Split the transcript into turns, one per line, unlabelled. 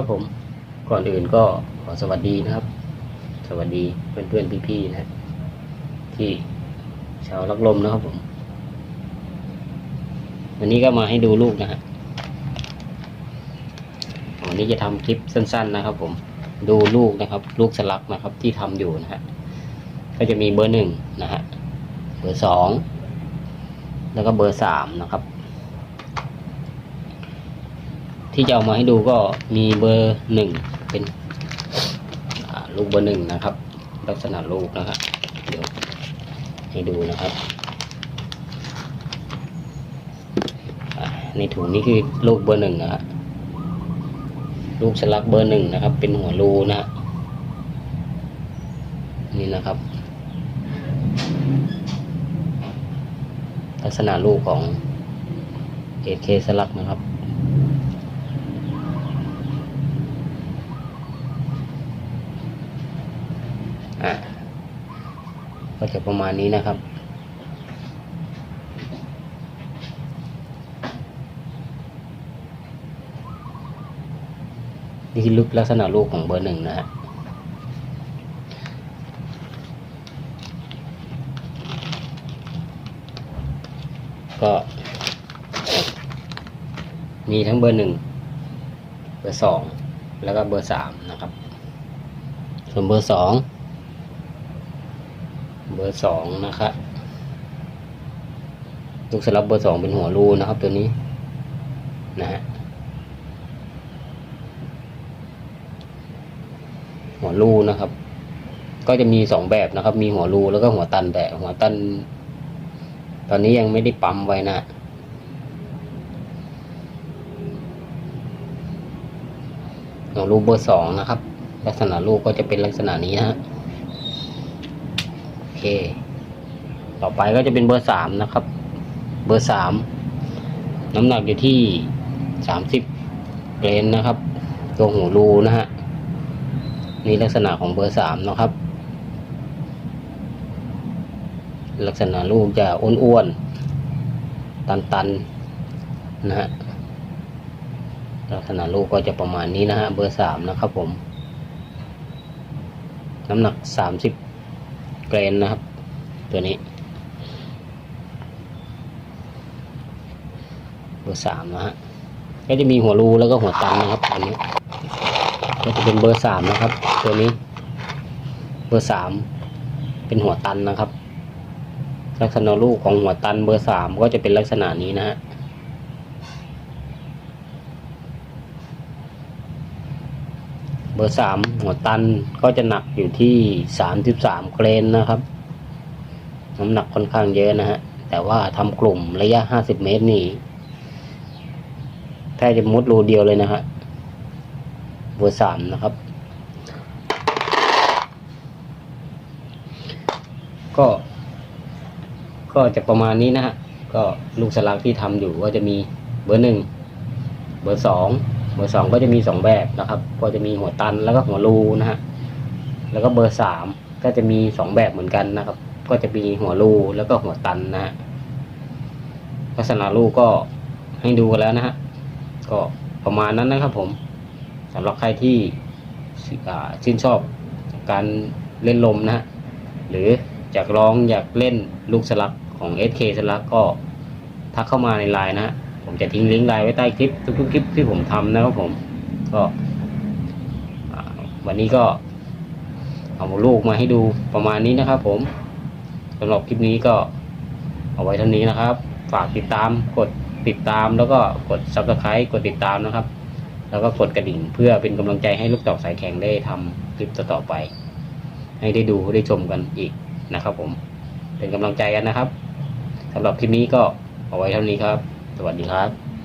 ครับผมก่อนอื่นก็ขอสวัสดีนะครับ สวัสดีเพื่อนเพื่อนๆพี่ๆนะฮะที่ชาวรักลมนะครับผม วันนี้ก็มาให้ดูลูกนะฮะวันนี้จะทำคลิปสั้น ๆ นะครับ ผม ดูลูกนะครับ ลูกสลักนะครับ ที่ทำอยู่นะฮะก็จะมีเบอร์หนึ่งนะฮะเบอร์สองแล้วก็เบอร์สามนะครับ ที่จะเอามาให้ดูก็มีเบอร์หนึ่งเป็นลูกเบอร์หนึ่งนะครับ ลักษณะลูกนะครับเดี๋ยวให้ดูนะครับในถุงนี้คือลูกเบอร์หนึ่งนะฮะลูกสลักเบอร์หนึ่งนะครับ เป็นหัวรูนะฮะนี่นะครับ ลักษณะลูกของเอเคสลักนะครับ อะก็ จะประมาณนี้นะครับ นี่คือลึกลักษณะลูกของเบอร์หนึ่งนะฮะก็มีทั้งเบอร์หนึ่งเบอร์สองแล้วก็เบอร์สามนะครับ ส่วนเบอร์สอง บอร์สองนะครับลูกสลับเบอร์สองเป็นหัวรูนะครับ ตัวนี้นะฮะหัวรูนะครับ ก็จะมีสองแบบนะครับ มีหัวรูแล้วก็หัวตันแบบหัวตัน ตอนนี้ยังไม่ได้ปั๊มไว้นะหัวรูเบอร์สองนะครับ ลักษณะลูก็จะเป็นลักษณะนี้นะฮะ เค ต่อไปก็จะเป็นเบอร์สามนะครับ เบอร์สามน้ำหนักอยู่ที่สามสิบเกรนนะครับ ตัวหูรูนะฮะนี่ลักษณะของเบอร์สามนะครับ ลักษณะลูกจะอ้วนๆ ตันๆ นะฮะลักษณะลูกก็จะประมาณนี้นะฮะเบอร์สามนะครับผม น้ำหนักสามสิบ เกรนนะครับ ตัวนี้ เบอร์สามนะฮะก็จะมีหัวรูแล้วก็หัวตันนะครับอันนี้ ก็จะเป็นเบอร์สามนะครับ ตัวนี้ เบอร์สามเป็นหัวตันนะครับ ลักษณะลูกของหัวตันเบอร์สามก็จะเป็นลักษณะนี้นะฮะ เบอร์สามหัวตันก็จะหนักอยู่ที่สามสิบสามเกรนนะครับน้ำหนักค่อนข้างเยอะนะฮะแต่ว่าทำกลุ่มระยะห้าสิบเมตรนี่แทบจะมุดรูเดียวเลยนะฮะเบอร์สามนะครับ ก็ ก็จะประมาณนี้นะฮะก็ลูกสลักที่ทำอยู่ก็จะมีเบอร์หนึ่งเบอร์สอง บอร์สองก็จะมีสองแบบนะครับก็จะมีหัวตันแล้วก็หัวรูนะฮะแล้วก็เบอร์สามก็จะมีสองแบบเหมือนกันนะครับ ก็จะมีหัวรูแล้วก็หัวตันนะฮะลักษณะลูก็ให้ดูกันแล้วนะฮะก็ประมาณนั้นนะครับผมสำหรับใครที่ชื่นชอบการเล่นลมนะฮะหรืออยากลองอยากเล่นลูกสลักของ SK สลักก็ทักเข้ามาในไลน์นะฮะ ผมจะทิ้งลิงก์ไลน์ไว้ใต้คลิปทุกๆคลิปที่ผมทำนะครับผม ก็วันนี้ก็เอาลูกมาให้ดูประมาณนี้นะครับ ผมสำหรับคลิปนี้ก็เอาไว้เท่านี้นะครับ ฝากติดตามกดติดตามแล้วก็กด subscribe กดติดตามนะครับ แล้วก็กดกระดิ่งเพื่อเป็นกำลังใจให้ลูกดอกสายแข็งได้ทำคลิปต่อๆไป ให้ได้ดูได้ชมกันอีกนะครับ ผม เป็นกำลังใจกันนะครับสำหรับคลิปนี้ก็เอาไว้เท่านี้ครับ สวัสดีครับ